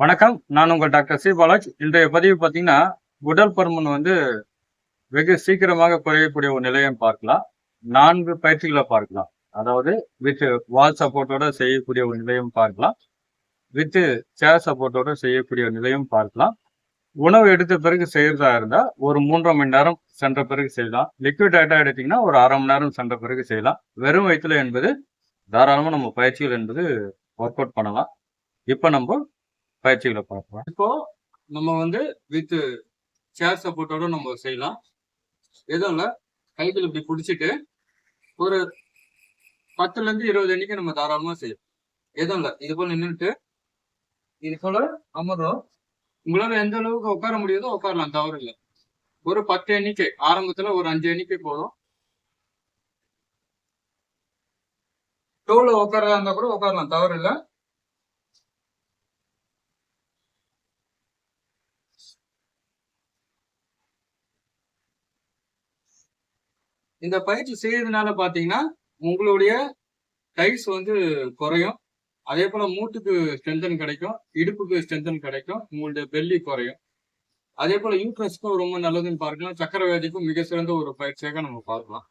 வணக்கம். நான் உங்கள் டாக்டர் சி. பாலாஜ். இன்றைய பதிவு பார்த்தீங்கன்னா உடல் பருமன் வந்து வெகு சீக்கிரமாக குறையக்கூடிய ஒரு நிலையம் பார்க்கலாம். நான்கு பயிற்சிகளை பார்க்கலாம். அதாவது வித் வால் சப்போர்ட்டோட செய்யக்கூடிய ஒரு நிலையம் பார்க்கலாம். வித் சேர் சப்போர்ட்டோட செய்யக்கூடிய ஒரு நிலையம் பார்க்கலாம். உணவு எடுத்த பிறகு செய்யறதா இருந்தால் ஒரு மூன்றரை மணி நேரம் சென்ற பிறகு செய்யலாம். லிக்விட் டேட்டா எடுத்தீங்கன்னா ஒரு அரை மணி நேரம் சென்ற பிறகு செய்யலாம். வெறும் வயிற்றுல என்பது தாராளமாக நம்ம பயிற்சிகள் என்பது ஒர்க் அவுட் பண்ணலாம். இப்போ நம்ம பயிற்சிகளை பார்க்கலாம். இப்போ நம்ம வந்து வித் சேர் சப்போர்ட்டோட நம்ம செய்யலாம். எதுவும் இல்லை. கைகள் இப்படி பிடிச்சிட்டு ஒரு பத்துல இருந்து இருபது அன்னைக்கு நம்ம தாராளமா செய்யலாம். எதுவும் இல்லை. இது போல நின்றுட்டு இது போல அமர்றோம். உங்களால எந்த அளவுக்கு உட்கார முடியுதோ உட்காரலாம் தவறு இல்லை. ஒரு பத்து எண்ணிக்கை ஆரம்பத்துல ஒரு அஞ்சு எண்ணிக்கை போதும். டோல உட்காரதா இருந்தா கூட உட்காரலாம் தவறு இல்லை. இந்த பயிற்சி செய்யறதுனால பார்த்தீங்கன்னா உங்களுடைய டைஸ் வந்து குறையும். அதே போல மூட்டுக்கு ஸ்ட்ரென்தன் கிடைக்கும் இடுப்புக்கு ஸ்ட்ரென்தன் கிடைக்கும் உங்களுடைய பெல்லி குறையும். அதே போல யூட்ரஸ்க்கும் ரொம்ப நல்லதுன்னு பார்க்கலாம். சக்கர வியாதிக்கும் மிக சிறந்த ஒரு பயிற்சியாக நம்ம பார்க்கலாம்.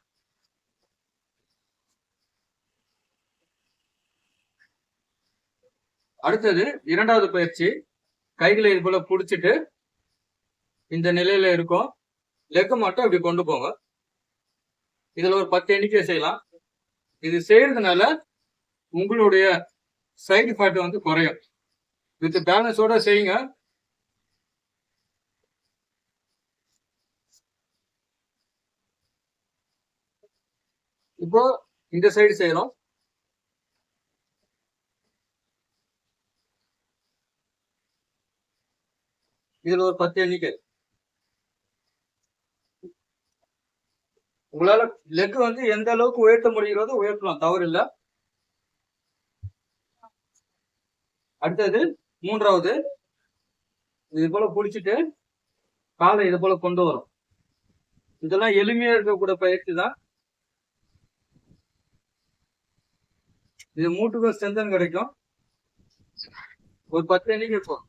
அடுத்தது இரண்டாவது பயிற்சி கைகளை இது போல பிடிச்சிட்டு இந்த நிலையில இருக்கும். லெக்க மட்டும் இப்படி கொண்டு போங்க. இதுல ஒரு பத்து எண்ணிக்கை செய்யலாம். இது செய்யறதுனால உங்களுடைய சைடு எஃபெக்ட் வந்து குறையும். வித் பேலன்ஸோட செய்யுங்க. இப்போ இந்த சைடு செய்யறோம். இதுல ஒரு பத்து எண்ணிக்கை. உங்களால லெக் வந்து எந்த அளவுக்கு உயர்த்த முடிகிறதோ உயர்த்தலாம் தவறு இல்ல அடுத்தது மூன்றாவது இது போல புடிச்சிட்டு காலை இது போல கொண்டு வரும். இதெல்லாம் எளிமையா இருக்கக்கூடிய பயிற்சி தான். இது மூட்டுக்கும் ஸ்ட்ரென்தன் கிடைக்கும். ஒரு பத்து எண்ணிக்கை இருக்கும்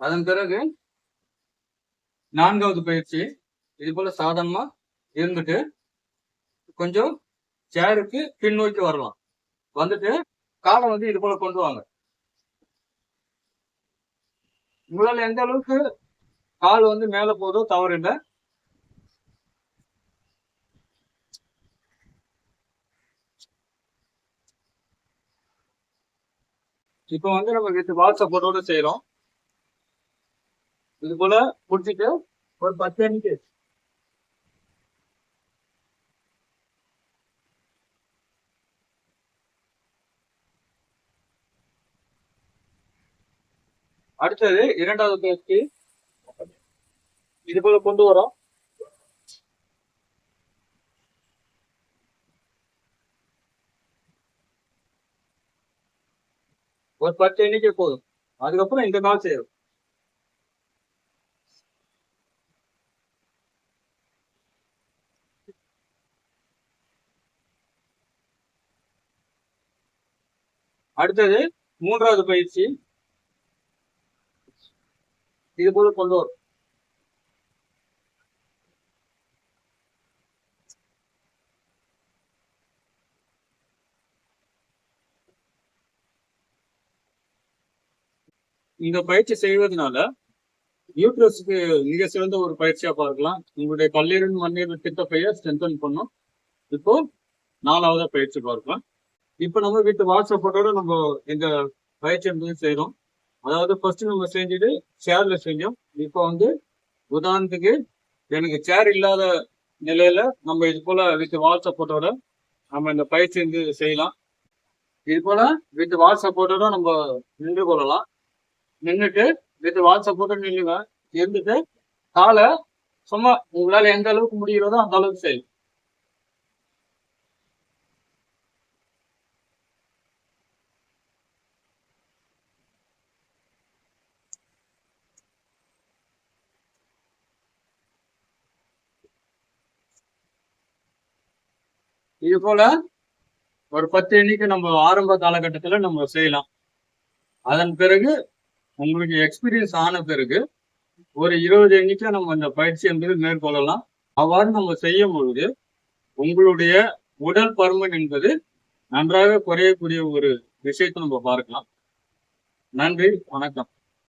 அதன் பிறகு நான்காவது பயிற்சி. இது போல சாதாரணமா இருந்துட்டு கொஞ்சம் சேருக்கு பின்னோக்கி வரலாம். வந்துட்டு காலை வந்து இது போல கொண்டு வாங்க. உங்களால எந்த அளவுக்கு கால் வந்து மேல போதோ தவறு இல்லை இப்போ வந்து நம்ம வித் வால் சப்போர்ட்டோட செய்யறோம் இது போல பிடிச்சிட்டு ஒரு பத்து எண்ணிக்கை அடுத்தது இரண்டாவது பயிற்சி இது போல கொண்டு வரோம். ஒரு பத்து எண்ணிக்கை போதும். அதுக்கப்புறம் இந்த கால் செய்யும் அடுத்தது மூன்றாவது பயிற்சி. இது போல கொண்டு வரும் இந்த பயிற்சி செய்வதனால யூட்ரஸ்க்கு மிக சிறந்த ஒரு பயிற்சியா பார்க்கலாம். உங்களுடைய கல்லீரல் மண்ணீர் திட்டப்பைய ஸ்ட்ரென்தன் பண்ணும். இப்போ நாலாவதா பயிற்சி பார்க்கலாம். இப்போ நம்ம வீட்டு வாட்ஸ்அப்போட நம்ம இந்த பயிற்சி என்பது செய்யறோம் அதாவது ஃபர்ஸ்ட் நம்ம செஞ்சுட்டு சேர்ல செஞ்சோம். இப்போ வந்து உதாரணத்துக்கு எனக்கு சேர் இல்லாத நிலையில நம்ம இது போல வித் வாட்ஸ்அப்போட்டோட நம்ம இந்த பயிற்சி வந்து செய்யலாம். இது போல வித் வாட்ஸ்அப்போட்டோட நம்ம நின்று கொள்ளலாம். நின்றுட்டு வித் வால் சப்போர்ட்டோட நின்றுங்க இருந்துட்டு காலை சும்மா உங்களால எந்த அளவுக்கு முடிகிறதோ அந்த அளவுக்கு செய்யும் இது போல ஒரு பத்து எண்ணிக்கை நம்ம ஆரம்ப காலகட்டத்தில் நம்ம செய்யலாம். அதன் பிறகு உங்களுக்கு எக்ஸ்பீரியன்ஸ் ஆன பிறகு ஒரு இருபது எண்ணிக்கை நம்ம இந்த பயிற்சி என்பது மேற்கொள்ளலாம். அவ்வாறு நம்ம செய்யும் பொழுது உங்களுடைய உடல் பருமன் என்பது நன்றாக குறையக்கூடிய ஒரு விஷயத்தை நம்ம பார்க்கலாம். நன்றி வணக்கம்.